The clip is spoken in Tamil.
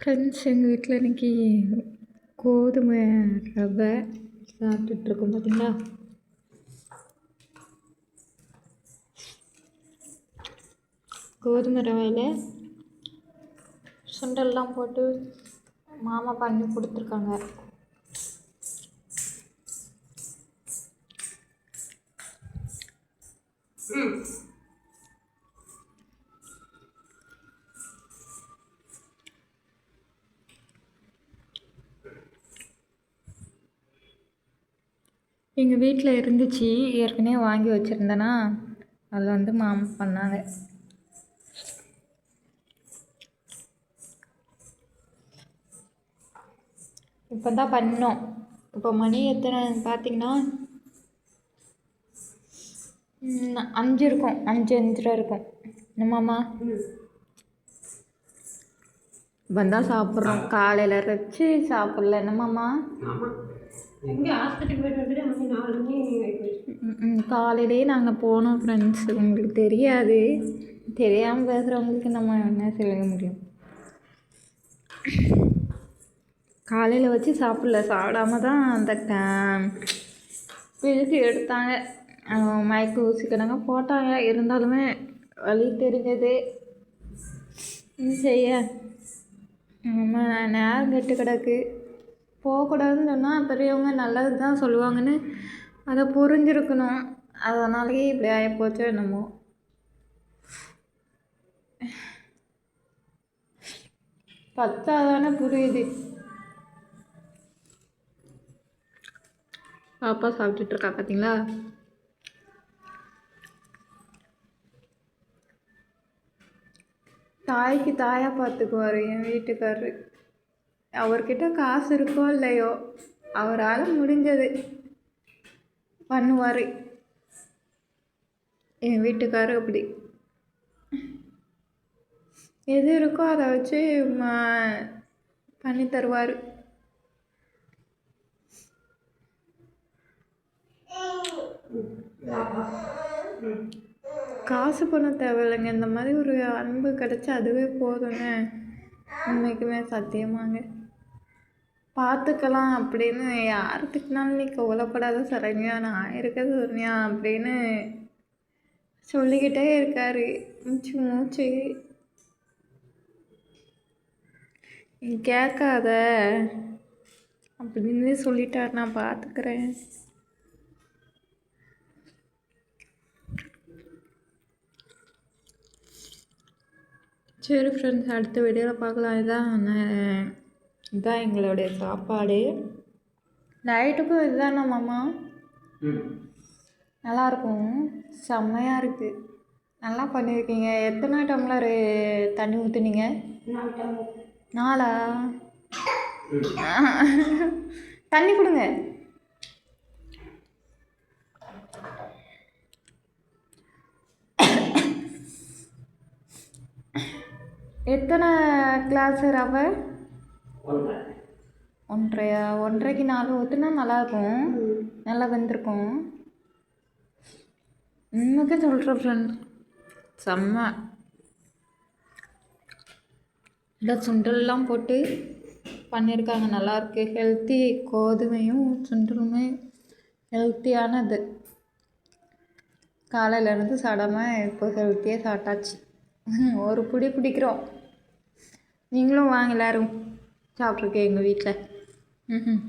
ஃப்ரெண்ட்ஸ் எங்கள் வீட்டில் இன்றைக்கி கோதுமை ரவை சாப்பிட்டுட்ருக்கோம் பார்த்தீங்களா கோதுமை ரவையில் சுண்டல்லாம் போட்டு மாமா பண்ணி கொடுத்துருக்காங்க. எங்கள் வீட்டில் இருந்துச்சு. ஏற்கனவே வாங்கி வச்சுருந்தேன்னா அதில் வந்து மாமா பண்ணாங்க. இப்போ தான் பண்ணோம். இப்போ மணி எத்தனை பார்த்தீங்கன்னா அஞ்சு இருக்கும். அஞ்சு அஞ்சரை இருக்கும். என்னமாம்மா இப்போ தான் சாப்பிட்றோம். காலையில் வச்சு சாப்பிட்ல. என்னமாம்மா காலையிலே காலையிலேயே நாங்கள் போனோம் ஃப்ரெண்ட்ஸ் உங்களுக்கு தெரியாது. தெரியாமல் பேசுகிறவங்களுக்கு நம்ம என்ன சொல்ல முடியும்? காலையில் வச்சு சாப்பிடல. சாப்பிடாம தான் அந்த பிரித்து எடுத்தாங்க. மயக்க ஊசி போட்டாங்க. இருந்தாலுமே வழி தெரிஞ்சது. செய்ய? நம்ம நேரம் கெட்டு கிடக்கு. போகக்கூடாதுன்னு சொன்னால் பெரியவங்க நல்லது தான் சொல்லுவாங்கன்னு அதை புரிஞ்சிருக்கணும். அதனாலேயே இப்படி ஆகிப்போச்சோ என்னமோ. பத்தாதானே புரியுது. பாப்பா சாப்பிட்டுட்ருக்கா பார்த்தீங்களா? தாய்க்கு தாயாக பார்த்துக்குவார் என் வீட்டுக்காரரு. அவர்கிட்ட காசு இருக்கோ இல்லையோ அவரால் முடிஞ்சது. பண்ணுவார். என் வீட்டுக்காரர் அப்படி. எது இருக்கோ அதை வச்சு ம- பண்ணி தருவார். காசு பணம் தேவையில்லைங்க. இந்த மாதிரி ஒரு அன்பு கிடச்சி அதுவே போதுங்க. உண்மைக்குமே சத்தியமாங்க. பார்த்துக்கலாம் அப்படின்னு யார் திட்டினாலும் நீ கவலைப்படாத சரண்யா நான் இருக்கிறது சரண்யா அப்படின்னு சொல்லிக்கிட்டே இருக்காரு. மூச்சு மூச்சு. நீ கேட்காத அப்படின்னு சொல்லிட்டார். நான் பார்த்துக்கிறேன் சரி ஃப்ரெண்ட்ஸ் அடுத்த வீடியோவில் பார்க்கலாம். இதான் இதான் எங்களுடைய சாப்பாடு. நைட்டுக்கும் இதுதானா மாமா? நல்லாயிருக்கும் செம்மையாக இருக்குது நல்லா பண்ணியிருக்கீங்க எத்தனை டம்ளர் தண்ணி ஊற்றுனீங்க நாலு தண்ணி கொடுங்க. எத்தனை கிளாஸ் ரவை? ஒன்றையா ஒன்றரைக்கு நாலு ஊற்றுனா நல்லாயிருக்கும் நல்லா வெந்திருக்கும். இன்னுக்கே சொல்கிறேன் ஃப்ரெண்ட் செம்ம. இந்த சுண்டல்லாம் போட்டு பண்ணியிருக்காங்க நல்லாயிருக்கு ஹெல்த்தி கோதுமையும் சுண்டலுமே ஹெல்த்தியானது காலையிலேருந்து சடமாக இப்போ ஹெல்த்தியாக சாப்பிட்டாச்சு. ஒரு பிடி பிடிக்கிறோம் நீங்களும் வாங்க எல்லோரும். சாப்பிட்ருக்கேன் எங்கள் வீட்டில். ம்